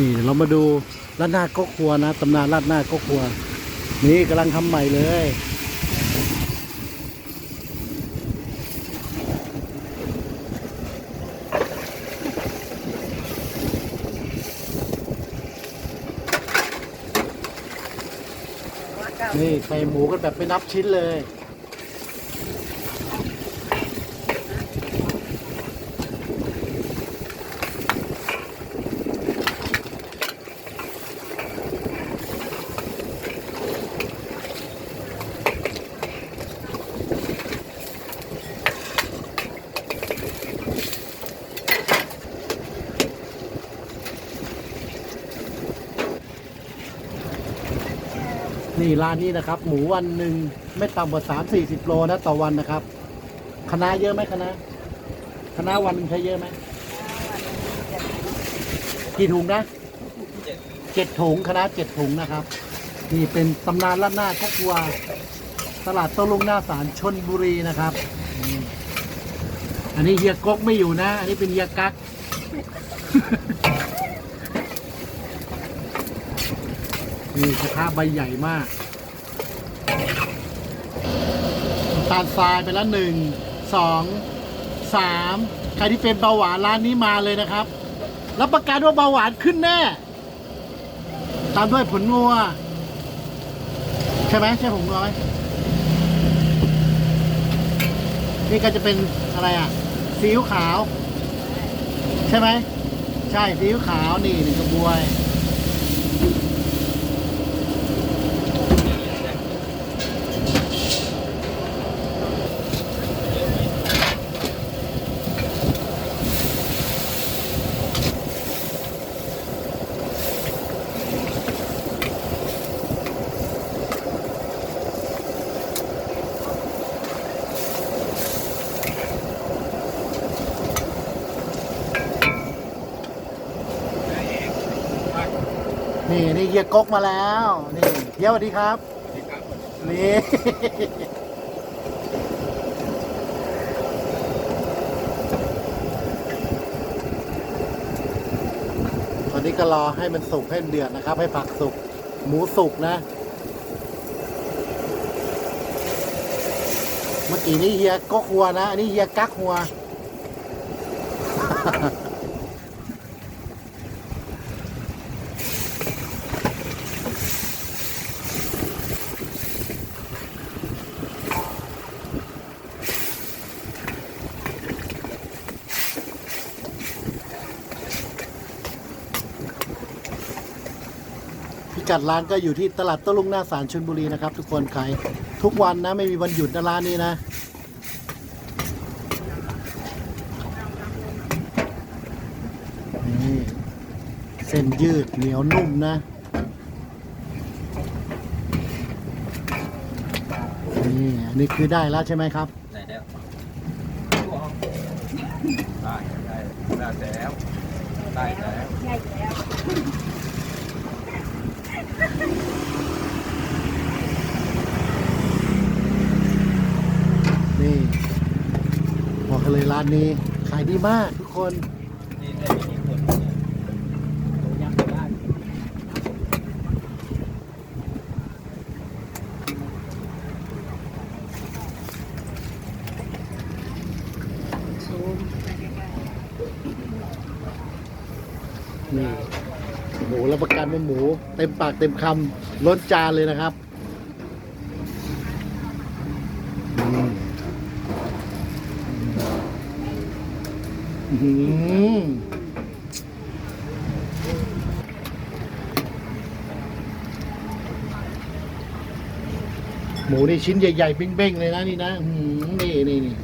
นี่เดี๋ยวเรามาดูราดหน้าก็ครัวนะตำนานราดหน้าก็ครัว นี่กำลังทำใหม่เลยนี่ใส่หมูกันแบบไม่นับชิ้นเลย นี่ร้านนี้นะครับ หมูวันหนึ่งไม่ต่ำกว่าสามสี่สิบโลนะต่อวันนะครับคณะเยอะไหมคณะคณะวันหนึ่งใช้เยอะไหมกี่ถุงนะเจ็ดถุงคณะเจ็ดถุงนะครับ นี่เป็นตำนานล้านหน้าครอบครัวตลาดโต้ลุงหน้าศาลชนบุรีนะครับ อันนี้เฮียก๊กไม่อยู่นะ อันนี้เป็นเฮียกั๊ก นี่กระทะใบใหญ่มากตาลทรายไปแล้วหนึ่งสองสามใครที่เป็นเบาหวานร้านนี้มาเลยนะครับ รับประกันว่าเบาหวานขึ้นแน่ ตามด้วยผลงัว ใช่ไหมใช่ผงงัวไหมนี่ก็จะเป็นอะไรอะซีอิ๊วขาว ใช่ไหมใช่ซีอิ๊วขาวนี่หนึ่งกระบวย นี่นี่เฮียก๊กมาแล้ว นี่เฮียสวัสดีครับ นี่ ตอนนี้ก็รอให้มันสุกให้มันเดือดนะครับ ให้ผักสุก หมูสุกนะ เมื่อกี้นี้เฮียก๊กหัวนะ อันนี้เฮียกักหัว กัดร้านก็อยู่ที่ตลาดโต้ลุงหน้าศาลชลบุรีนะครับ ทุกคนขายทุกวันนะไม่มีวันหยุดนะร้านนี้นะนี่เส้นยืดเหนียวนุ่มนะนี่อันนี้คือได้แล้วใช่ไหมครับไหนแล้วได้ได้ได้แล้วได้แล้วนี่บอ กันเลยร้านนี้ ขายดีมากทุกคนนี่ได้มีคนเนี่ยยังไม่ได้นี่หมูรับประกันว่าหมู เต็มปากเต็มคำล้นจานเลยนะครับอืมอื้อ หือหมูนี่ชิ้นใหญ่ๆเบ้งๆเลยนะนี่นะหือนี่นี่นี่